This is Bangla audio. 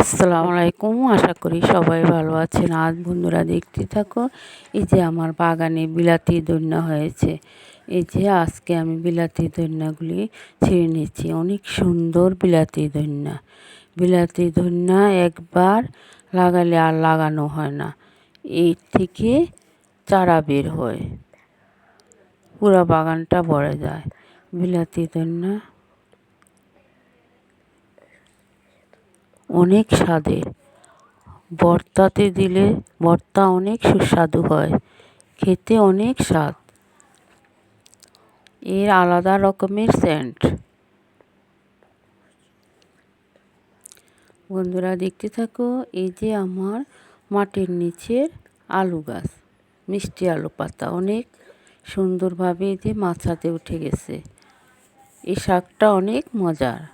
আসসালামু আলাইকুম, আশা করি সবাই ভালো আছেন। আজ বন্ধুরা দেখতে থাকো, এই যে আমার বাগানে বিলাতি দৈন্যা হয়েছে। এই যে আজকে আমি বিলাতি দৈন্যাগুলি ছিঁড়ে নিচ্ছি অনেক সুন্দর বিলাতি দৈন্যা বিলাতি দৈন্যা একবার লাগালে আর লাগানো হয় না। এর থেকে চারা বের হয়। পুরো বাগানটা ভরে যায়। বিলাতি দৈন্যা অনেক স্বাদের ভর্তাতে দিলে ভর্তা অনেক সুস্বাদু হয়। খেতে অনেক স্বাদ। এর আলাদা রকমের সেন্ট বন্ধুরা দেখতে থাকো, এই যে আমার মাটির নিচের আলু গাছ, মিষ্টি আলু পাতা। অনেক সুন্দরভাবে এই যে মাছাতে উঠে গেছে। এই শাকটা অনেক মজার।